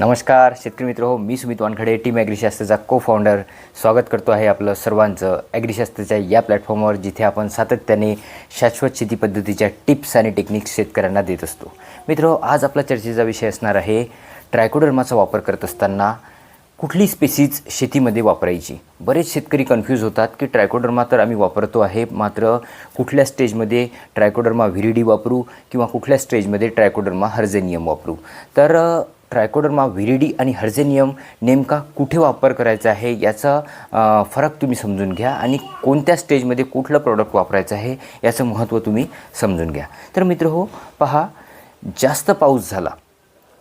नमस्कार शेतकरी मित्र हो मी सुमित वानखडे टीम ॲग्रिशास्त्रचा को फाउंडर स्वागत करतो आहे आपलं सर्वांचं ॲग्रिशास्त्रच्या या प्लॅटफॉर्मवर जिथे आपण सातत्याने शाश्वत शेती पद्धतीच्या टिप्स आणि टेक्निक्स शेतकऱ्यांना देत असतो. मित्र हो, आज आपला चर्चेचा विषय असणार आहे ट्रायकोडर्माचा वापर करत असताना कुठली स्पेसीज शेतीमध्ये वापरायची? बरेच शेतकरी कन्फ्यूज होतात की ट्रायकोडर्मा तर आम्ही वापरतो आहे मात्र कुठल्या स्टेजमध्ये ट्रायकोडर्मा व्हिरिडी वापरू किंवा कुठल्या स्टेजमध्ये ट्रायकोडर्मा हर्जेनियम वापरू? तर ट्रायकोडर्मा विरिडी आणि हर्झेनियम नेमका कुठे वापर करायचा आहे याचा फरक तुम्ही समजून घ्या आणि कोणत्या स्टेजमध्ये कुठलं प्रॉडक्ट वापरायचं आहे याचं महत्त्व तुम्ही समजून घ्या. तर मित्र हो पहा जास्त पाऊस झाला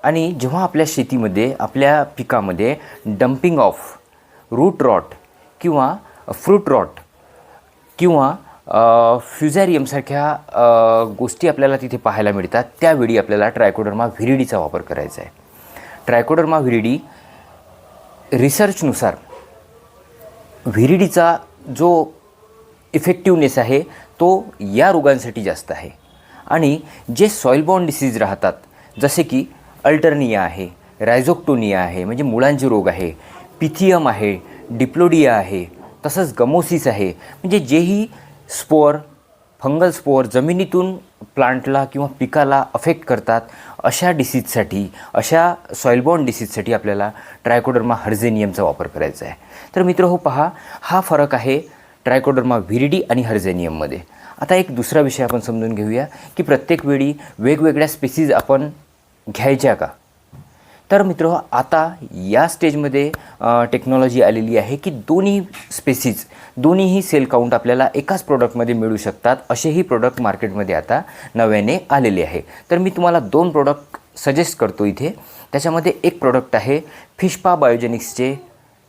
आणि जेव्हा आपल्या शेतीमध्ये आपल्या पिकामध्ये डम्पिंग ऑफ रूट रॉट किंवा फ्रूट रॉट किंवा फ्युझॅरियमसारख्या गोष्टी आपल्याला तिथे पाहायला मिळतात त्यावेळी आपल्याला ट्रायकोडर्मा व्हिरिडीचा वापर करायचा आहे. ट्रायकोडर्मा व्हिरिडी रिसर्चनुसार व्हिरिडीचा जो इफेक्टिवनेस आहे तो या रोगांसाठी जास्त आहे. आणि जे सॉइल बॉन्ड डिसीज राहतात जसे की अल्टर्निया आहे रायझोक्टोनिया आहे म्हणजे मुळांचे रोग आहे पिथियम आहे डिप्लोडिया आहे तसंच गमोसिस आहे म्हणजे जेही स्पोअर फंगल स्पोअर जमिनीतून प्लांटला किंवा पिकाला अफेक्ट करतात अशा डिसीजसाठी अशा सॉइलबॉर्न डिसीजसाठी आपल्याला ट्रायकोडर्मा हर्झेनियमचा वापर करायचा आहे. तर मित्र हो पहा हा फरक आहे ट्रायकोडर्मा व्हिरिडी आणि हर्झेनियममध्ये आता एक दुसरा विषय आपण समजून घेऊया की प्रत्येक वेळी वेगवेगळ्या स्पेसीज आपण घ्यायच्या का? तर मित्र आता या स्टेजमध्ये टेक्नॉलॉजी आलेली आहे की दोन्ही स्पेसीज दोन्हीही सेल काउंट आपल्याला एकाच प्रोडक्टमध्ये मिळू शकतात असेही प्रोडक्ट मार्केटमध्ये आता नव्याने आलेले आहे. तर मी तुम्हाला दोन प्रोडक्ट सजेस्ट करतो इथे. त्याच्यामध्ये एक प्रोडक्ट आहे फिशपा बायोजेनिक्सचे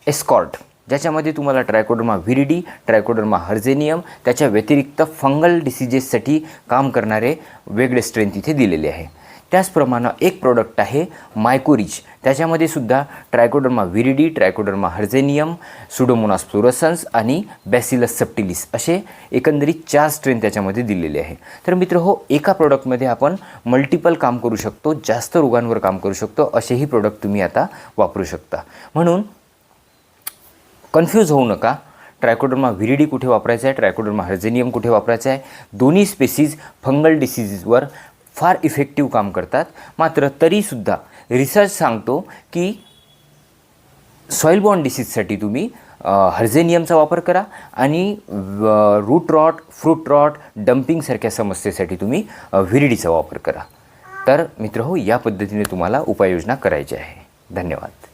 एस्कॉर्ट ज्याच्यामध्ये तुम्हाला ट्रायकोडर्मा व्हिरिडी ट्रायकोडर्मा हर्झेनियम त्याच्या व्यतिरिक्त फंगल डिसिजेससाठी काम करणारे वेगळे स्ट्रेंथ इथे दिलेले आहे. त्याचप्रमाणे एक प्रोडक्ट आहे मायकोरिज त्याच्यामध्ये सुद्धा trichoderma viride trichoderma harzianum pseudomonas fluorescens आणि बॅसिलस सप्टिलिस असे एकंदरीत चार स्ट्रेन त्याच्यामध्ये दिलेले आहे. तर मित्र हो एका प्रोडक्टमध्ये आपण मल्टिपल काम करू शकतो जास्त रोगांवर काम करू शकतो असेही प्रोडक्ट तुम्ही आता वापरू शकता. म्हणून कन्फ्यूज होऊ नका. ट्रायकोडर्मा व्हिरिडी कुठे वापरायचं आहे? ट्रायकोडर्मा हर्जेनियम कुठे वापरायचं आहे? दोन्ही स्पेसीज फंगल डिसीजेसवर फार इफेक्टिव्ह काम करतात. मात्र तरीसुद्धा रिसर्च सांगतो की सॉईल बॉन्ड डिसीजसाठी तुम्ही हर्झेनियमचा वापर करा आणि रूट रॉट फ्रूट रॉट डम्पिंगसारख्या समस्येसाठी तुम्ही व्हिरिडीचा वापर करा. तर मित्र हो या पद्धतीने तुम्हाला उपाययोजना करायची आहे. धन्यवाद.